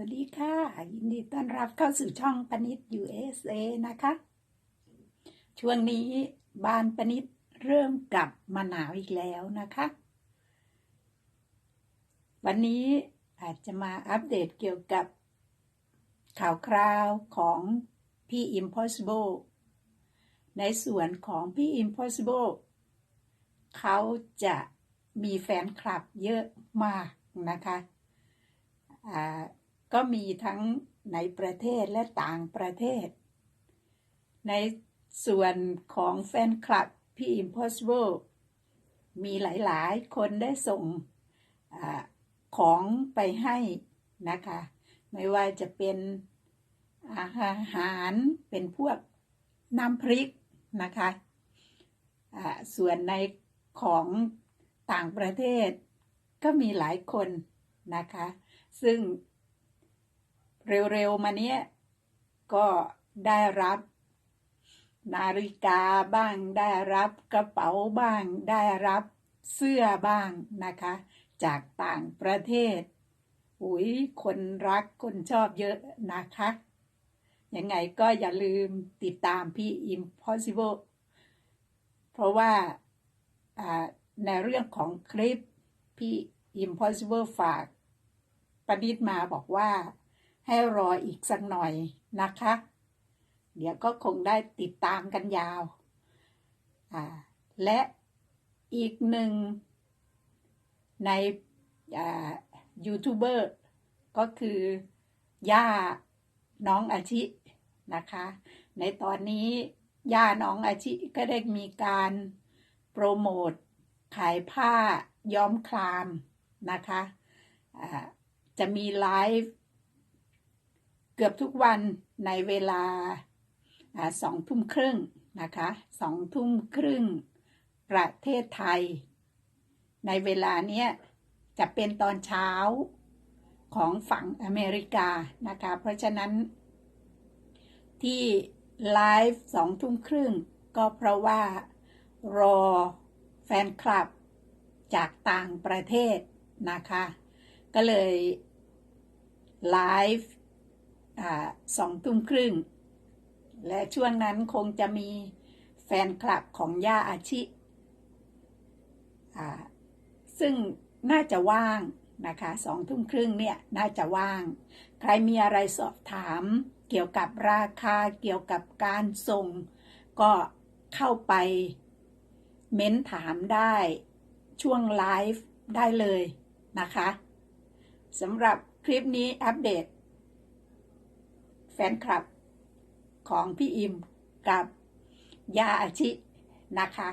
วัสดีค่ะ ยินดีต้อนรับเข้าสู่ช่องปนิด USA นะคะ ช่วงนี้บ้านปนิดเริ่มกลับมาหนาวอีกแล้วนะคะ วันนี้อาจจะมาอัปเดตเกี่ยวกับข่าวคราวของพี่ Impossible ในส่วนของพี่ Impossible เขาจะมีแฟนคลับเยอะมากนะคะอ่า ก็มีทั้งในประเทศและต่างประเทศ ในส่วนของแฟนคลับพี่ Impossible มีหลายๆ คนได้ส่งอของไปให้นะคะ ไม่ว่าจะเป็นอาหารเป็นพวกน้ำพริกนะคะอ่าส่วนในของต่างประเทศก็มีหลายคนนะคะ ซึ่ง เร็วๆมาเนี้ย ก็ได้รับนาฬิกาบ้างได้รับกระเป๋าบ้าง ได้รับเสื้อบ้างนะคะ จากต่างประเทศอุ้ยคนรักคนชอบเยอะนะคะ ยังไงก็อย่าลืมติดตามพี่ Impossible เพราะว่าในเรื่องของคลิปพี่ Impossible ฝากประดิษฐ์มาบอกว่า ให้รออีกสักหน่อยนะคะ เดี๋ยวก็คงได้ติดตามกันยาว และอีกหนึ่งในยูทูบเบอร์ก็คือย่าน้องอาชินะคะ ในตอนนี้ย่าน้องอาชิก็ได้มีการโปรโมทขายผ้าย้อมคลามนะคะะจะมีไลฟ์ เกือบทุกวันในเวลาสองทุ่มครึ่งนะคะสองทุ่มครึ่ง ประเทศไทย ในเวลาเนี้ยจะเป็นตอนเช้าของฝั่งอเมริกานะคะ เพราะฉะนั้น ที่ไลฟ์สองทุ่มครึ่ง ก็เพราะว่ารอแฟนคลับจากต่างประเทศนะคะ ก็เลยไลฟ์ สองทุ่มครึ่ง และช่วงนั้นคงจะมีแฟนคลับของย่าอาชิซึ่งน่าจะว่างนะคะสองทุ่มครึ่งเนี่ยน่าจะว่าง ใครมีอะไรสอบถามเกี่ยวกับราคาเกี่ยวกับการส่ง ก็เข้าไปเม้นถามได้ช่วงไลฟ์ได้เลยนะคะสำหรับคลิปนี้อัปเดต ฟนคลับของพี่อิมกับยาอาชินะคะ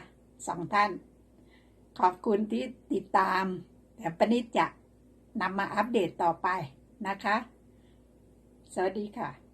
สองท่าน ขอบคุณที่ติดตามแต่ปนิจจะนำมาอัปเดตต่อไปนะคะ สวัสดีค่ะ